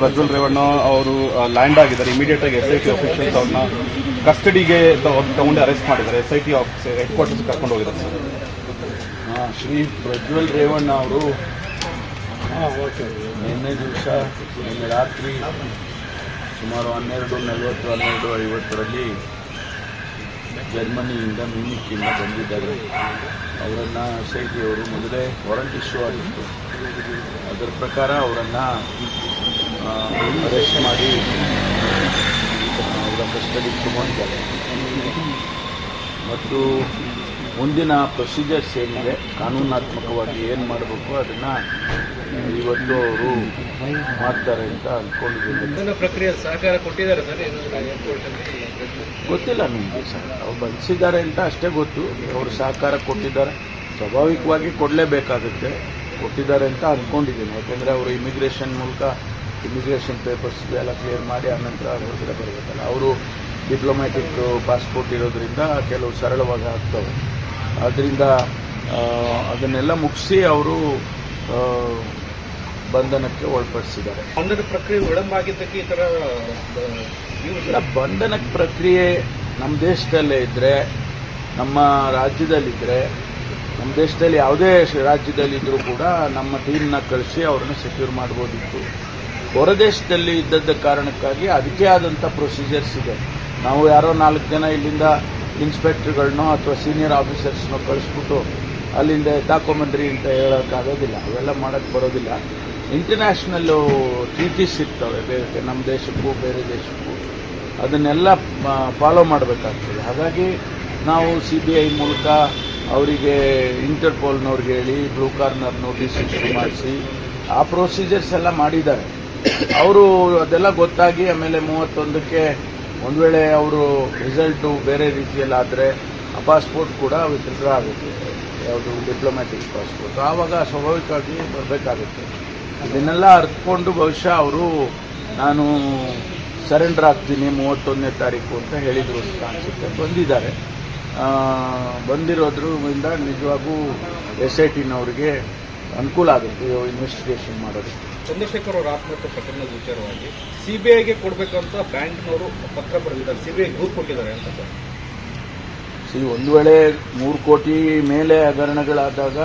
ಪ್ರಜ್ವಲ್ ರೇವಣ್ಣ ಅವರು ಲ್ಯಾಂಡ್ ಆಗಿದ್ದಾರೆ. ಇಮಿಡಿಯೇಟ್ ಆಗಿ ಎಸ್ ಐ ಟಿ ಅಫಿಷಿಯಲ್ಸ್ ಅವ್ರನ್ನ ಕಸ್ಟಡಿಗೆ ತಗೊಂಡು ಅರೆಸ್ಟ್ ಮಾಡಿದ್ದಾರೆ. S I T office headquarters ಕರ್ಕೊಂಡು ಹೋಗಿದ್ದಾರೆ ಸರ್ ಶ್ರೀ ಪ್ರಜ್ವಲ್ ರೇವಣ್ಣ ಅವರು. ನಿನ್ನೆ ದಿವಸ, ನಿನ್ನೆ ರಾತ್ರಿ ಸುಮಾರು ಹನ್ನೆರಡು, ನಲವತ್ತು, ಹನ್ನೆರಡು, ಐವತ್ತರಲ್ಲಿ ಜರ್ಮನಿಯಿಂದ ಮ್ಯೂನಿಕ್ಕಿಂದ ಬಂದಿದ್ದಾರೆ. ಅವರನ್ನು ಎಸ್ ಐ ಟಿ ಅವರು ಮೊದಲೇ ವಾರಂಟ್ ಇಶ್ಯೂ ಆಗಿತ್ತು. ಅದರ ಪ್ರಕಾರ ಅವರನ್ನು ಅರೆಸ್ಟ್ ಮಾಡಿ ಅವರ ಕಸ್ಟಡಿಗೆ ತಗೊಂಡಿದ್ದಾರೆ ಮತ್ತು ಮುಂದಿನ ಪ್ರೊಸೀಜರ್ಸ್ ಏನಿದೆ ಕಾನೂನಾತ್ಮಕವಾಗಿ ಏನು ಮಾಡಬೇಕು ಅದನ್ನು ಇವತ್ತು ಅವರು ಮಾಡ್ತಾರೆ ಅಂತ ಅಂದ್ಕೊಂಡಿದ್ದೀನಿ ಪ್ರಕ್ರಿಯೆ ಸಹಕಾರ ಕೊಟ್ಟಿದ್ದಾರೆ ಸರ್ ಗೊತ್ತಿಲ್ಲ ನಿಮಗೆ ಸರ್. ಅವ್ರು ಬಂಧಿಸಿದ್ದಾರೆ ಅಂತ ಅಷ್ಟೇ ಗೊತ್ತು. ಅವರು ಸಹಕಾರ ಕೊಟ್ಟಿದ್ದಾರೆ. ಸ್ವಾಭಾವಿಕವಾಗಿ ಕೊಡಲೇಬೇಕಾಗುತ್ತೆ. ಕೊಟ್ಟಿದ್ದಾರೆ ಅಂತ ಅಂದ್ಕೊಂಡಿದ್ದೀನಿ ಯಾಕೆಂದರೆ ಅವರು ಇಮಿಗ್ರೇಷನ್ ಮೂಲಕ ಇಮಿಗ್ರೇಷನ್ ಪೇಪರ್ಸ್ ಎಲ್ಲ ಕ್ಲಿಯರ್ ಮಾಡಿ ಆನಂತರ ಹೊರಗಡೆ ಬರಬೇಕಲ್ಲ ಅವರು ಡಿಪ್ಲೊಮ್ಯಾಟಿಕ್ ಪಾಸ್ಪೋರ್ಟ್ ಇರೋದ್ರಿಂದ ಕೆಲವು ಸರಳವಾಗಿ ಆಗ್ತವೆ. ಆದ್ದರಿಂದ ಅದನ್ನೆಲ್ಲ ಮುಗಿಸಿ ಅವರು ಬಂಧನಕ್ಕೆ ಒಳಪಡಿಸಿದ್ದಾರೆ. ಬಂಧನ ಪ್ರಕ್ರಿಯೆ ವಿಳಂಬ ಆಗಿದ್ದಕ್ಕೆ ಈ ಇಲ್ಲ ಬಂಧನ ಪ್ರಕ್ರಿಯೆ ನಮ್ಮ ದೇಶದಲ್ಲೇ ಇದ್ದರೆ ನಮ್ಮ ರಾಜ್ಯದಲ್ಲಿದ್ದರೆ ನಮ್ಮ ದೇಶದಲ್ಲಿ ಯಾವುದೇ ರಾಜ್ಯದಲ್ಲಿದ್ದರೂ ಕೂಡ ನಮ್ಮ ಟೀಮ್ನ ಕಳಿಸಿ ಅವ್ರನ್ನ ಸೆಕ್ಯೂರ್ ಮಾಡ್ಬೋದಿತ್ತು. ಹೊರ ದೇಶದಲ್ಲಿ ಇದ್ದದ್ದ ಕಾರಣಕ್ಕಾಗಿ ಅದಕ್ಕೆ ಆದಂಥ ಪ್ರೊಸೀಜರ್ಸ್ ಇದೆ. ನಾವು ಯಾರೋ ನಾಲ್ಕು ಜನ ಇಲ್ಲಿಂದ ಇನ್ಸ್ಪೆಕ್ಟರ್ಗಳನ್ನೋ ಅಥವಾ ಸೀನಿಯರ್ ಆಫೀಸರ್ಸ್ನೋ ಕಳಿಸ್ಬಿಟ್ಟು ಅಲ್ಲಿಂದ ತಾಕೊಂಬಂದ್ರಿ ಅಂತ ಹೇಳೋಕ್ಕಾಗೋದಿಲ್ಲ ಅವೆಲ್ಲ ಮಾಡೋಕ್ಕೆ ಬರೋದಿಲ್ಲ. ಇಂಟರ್ನ್ಯಾಷನಲ್ಲು ಟ್ರೀಟೀಸ್ ಇರ್ತವೆ. ಬೇರೆ ನಮ್ಮ ದೇಶಕ್ಕೂ, ಬೇರೆ ದೇಶಕ್ಕೂ. ಅದನ್ನೆಲ್ಲ ಫಾಲೋ ಮಾಡಬೇಕಾಗ್ತದೆ. ಹಾಗಾಗಿ ನಾವು ಸಿ ಬಿ ಐ ಮೂಲಕ ಅವರಿಗೆ ಇಂಟರ್ಪೋಲ್ನವ್ರಿಗೆ ಹೇಳಿ ಬ್ಲೂ ಕಾರ್ನರ್ ನೋಟಿಸ್ ಇಶ್ಯೂ ಮಾಡಿಸಿ, ಆ ಪ್ರೊಸೀಜರ್ಸ್ ಎಲ್ಲ ಮಾಡಿದ್ದಾರೆ. ಅವರು ಅದೆಲ್ಲ ಗೊತ್ತಾಗಿ ಆಮೇಲೆ ಮೂವತ್ತೊಂದಕ್ಕೆ ಒಂದು ವೇಳೆ ಅವರು ರಿಸಲ್ಟು ಬೇರೆ ರೀತಿಯಲ್ಲಾದರೆ ಆ ಪಾಸ್ಪೋರ್ಟ್ ಕೂಡ ವಿತ್ಡ್ರಾ ಆಗುತ್ತೆ. ಯಾವುದು ಡಿಪ್ಲೊಮ್ಯಾಟಿಕ್ ಪಾಸ್ಪೋರ್ಟ್ ಆವಾಗ ಸ್ವಾಭಾವಿಕವಾಗಿ ಬರಬೇಕಾಗುತ್ತೆ. ಇದನ್ನೆಲ್ಲ ಅರ್ಥಕೊಂಡು ಬಹುಶಃ ಅವರು ನಾನು ಸರೆಂಡರ್ ಆಗ್ತೀನಿ ಮೂವತ್ತೊಂದನೇ ತಾರೀಕು ಅಂತ ಹೇಳಿದರು ಅಂತ ಅನಿಸುತ್ತೆ. ಬಂದಿದ್ದಾರೆ. ಬಂದಿರೋದ್ರಿಂದ ನಿಜವಾಗೂ ಎಸ್ ಐ ಟಿನವರಿಗೆ ಅನುಕೂಲ ಆಗುತ್ತೆ ಇನ್ವೆಸ್ಟಿಗೇಷನ್ ಮಾಡೋದಕ್ಕೆ. ಚಂದ್ರಶೇಖರ್ ಅವರ ಆತ್ಮಹತ್ಯೆ ಪ್ರಕರಣದ ವಿಚಾರವಾಗಿ ಸಿಬಿಐಗೆ ಕೊಡಬೇಕಂತ ಬ್ಯಾಂಕ್ನವರು ಪತ್ರ ಬರೆದಿದ್ದಾರೆ. ಸಿಬಿಐ ದೂರು ಕೊಟ್ಟಿದ್ದಾರೆ ಅಂತ ಸರ್. ಸಿ, ಒಂದು ವೇಳೆ ಮೂರು ಕೋಟಿ ಮೇಲೆ ಹಗರಣಗಳಾದಾಗ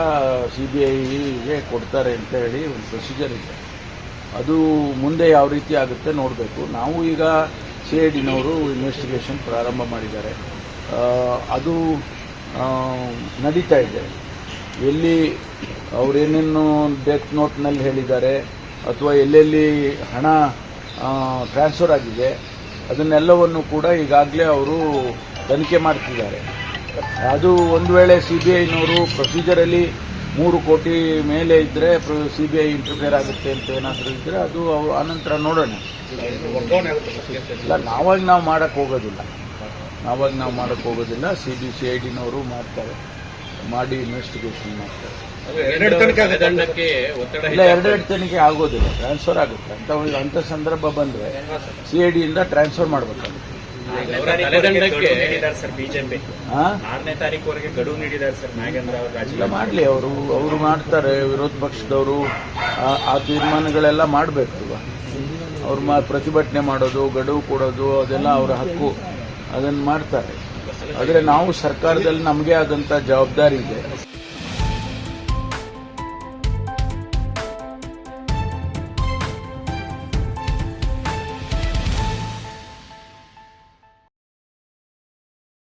ಸಿ ಬಿ ಐಗೆ ಕೊಡ್ತಾರೆ ಅಂತ ಹೇಳಿ ಒಂದು ಪ್ರೊಸೀಜರ್ ಇದೆ. ಅದು ಮುಂದೆ ಯಾವ ರೀತಿ ಆಗುತ್ತೆ ನೋಡಬೇಕು. ನಾವು ಈಗ ಸಿ ಐ ಡಿನವರು ಇನ್ವೆಸ್ಟಿಗೇಷನ್ ಪ್ರಾರಂಭ ಮಾಡಿದ್ದಾರೆ. ಅದು ನಡೀತಾ ಇದೆ. ಎಲ್ಲಿ ಅವರೇನೇನು ಡೆತ್ ನೋಟ್ನಲ್ಲಿ ಹೇಳಿದ್ದಾರೆ ಅಥವಾ ಎಲ್ಲೆಲ್ಲಿ ಹಣ ಟ್ರಾನ್ಸ್ಫರ್ ಆಗಿದೆ, ಅದನ್ನೆಲ್ಲವನ್ನು ಕೂಡ ಈಗಾಗಲೇ ಅವರು ತನಿಖೆ ಮಾಡ್ತಿದ್ದಾರೆ. ಅದು ಒಂದು ವೇಳೆ ಸಿ ಬಿ ಐನವರು ಪ್ರೊಸೀಜರಲ್ಲಿ ಮೂರು ಕೋಟಿ ಮೇಲೆ ಇದ್ದರೆ ಸಿ ಬಿ ಐ ಆಗುತ್ತೆ ಅಂತ ಏನಾದರೂ ಇದ್ದರೆ ಅದು ಅವು ಆನಂತರ ನೋಡೋಣ. ಇಲ್ಲ, ನಾವಾಗ ನಾವು ಮಾಡಕ್ಕೆ ಹೋಗೋದಿಲ್ಲ. ನಾವಾಗ ನಾವು ಮಾಡಕ್ಕೆ ಹೋಗೋದಿಲ್ಲ. ಸಿ ಬಿ ಸಿ ಐ ಡಿನವರು ಮಾಡ್ತಾರೆ. ಮಾಡಿ ಇನ್ವೆಸ್ಟಿಗೇಷನ್ ಮಾಡ್ತಾರೆ. ಎರಡು ತನಿಖೆ ದಂಡಕ್ಕೆ ಒತ್ತಡ ಇಲ್ಲ ಎರಡೆರಡು ತನಿಖೆ ಆಗೋದಿಲ್ಲ. ಟ್ರಾನ್ಸ್ಫರ್ ಆಗುತ್ತೆ. ಅಂತ ಒಂದು ಅಂತ ಸಂದರ್ಭ ಬಂದ್ರೆ ಸಿ ಐ ಡಿಯಿಂದ ಟ್ರಾನ್ಸ್ಫರ್ ಮಾಡಬೇಕಾಗುತ್ತೆ. ಸರ್ ಬಿಜೆಪಿ ಹಾಂ ಆರನೇ ತಾರೀಕುವರೆಗೆ ಗಡುವು ನೀಡಿದ್ದಾರೆ ಸರ್ ನಾಗೇಂದ್ರ ಅವರು ಮಾಡಲಿ. ಅವರು ಅವರು ಮಾಡ್ತಾರೆ. ವಿರೋಧ ಪಕ್ಷದವರು ಆ- ಆ ತೀರ್ಮಾನಗಳೆಲ್ಲ ಮಾಡಬೇಕು ಅವ್ರು ಮಾ ಪ್ರತಿಭಟನೆ ಮಾಡೋದು ಗಡುವು ಕೊಡೋದು ಅದೆಲ್ಲ ಅವರ ಹಕ್ಕು. ಅದನ್ನು ಮಾಡ್ತಾರೆ. ಆದರೆ ನಾವು ಸರ್ಕಾರದಲ್ಲಿ ನಮಗೆ ಆದಂತ ಜವಾಬ್ದಾರಿ ಇದೆ.